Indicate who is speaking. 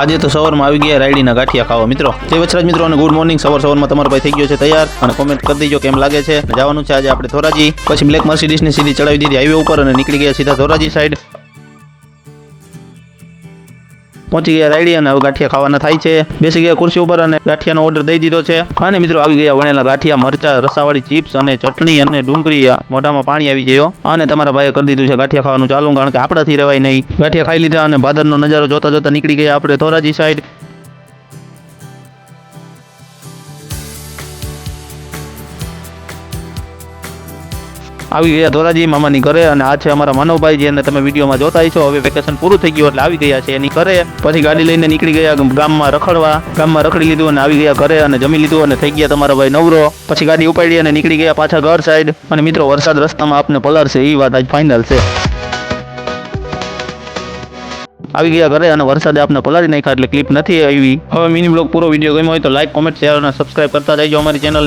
Speaker 1: આજે તો સવારમાં આવી ગયા રાયડીના ગાંઠિયા ખાવા મિત્રો. જય વચરાજ મિત્રો અને ગુડ મોર્નિંગ. સવાર સવારમાં તમારો ભાઈ થઈ ગયો છે તૈયાર અને કોમેન્ટ કરી દીજો કેમ લાગે છે. જવાનું છે આજે આપણે ધોરાજી. પછી બ્લેક મર્સિડીઝની સીધી ચડાવી દીધી હાઈવે ઉપર અને નીકળી ગયા સીધા ધોરાજી સાઈડ પહોંચી ગયા રાયડી અને હવે ગાંઠિયા ખાવાના થાય છે. બેસી ગયા ખુરશી ઉપર અને ગાંઠિયાનો ઓર્ડર દઈ દીધો છે. અને મિત્રો આવી ગયા વણેલા ગાંઠિયા, મરચા, રસાવાળી ચિપ્સ અને ચટણી અને ડુંગળી મોઢામાં પાણી આવી ગયો. અને તમારા ભાઈએ કરી દીધું છે ગાંઠિયા ખાવાનું. ચાલુ, કારણ કે આપણાથી રહેવાય નહીં. ગાંઠિયા ખાઈ લીધા અને ભાદરનો નજારો જોતા જોતા નીકળી ગયા આપણે ધોરાજી સાઈડ આવી ગયા ધોરાજી મામાની ઘરે અને આ છે અમારા માનવભાઈ જેને તમે વિડીયોમાં જોતા છો. હવે વેકેશન પૂરું થઈ ગયું એટલે આવી ગયા છે એની ઘરે. પછી ગાડી લઈને નીકળી ગયા ગામમાં રખડવા. ગામમાં રખડી લીધું અને આવી ગયા ઘરે અને જમી લીધું અને થઈ ગયા તમારા ભાઈ નવરો. પછી ગાડી ઉપાડી અને નીકળી ગયા પાછા ઘર સાઈડ અને મિત્રો, વરસાદ રસ્તામાં આપને પલળશે એ વાત આજ ફાઇનલ છે. આવી ગયા ઘરે અને વરસાદે આપને પલાળી નાખ્યા એટલે ક્લિપ નથી આવી. હવે મિની બ્લોગ પૂરો વીડિયો ગમ્યો હોય તો લાઈક કોમેન્ટ શેર અને સબસ્ક્રાઇબ કરતા જઈજો અમારી ચેનલ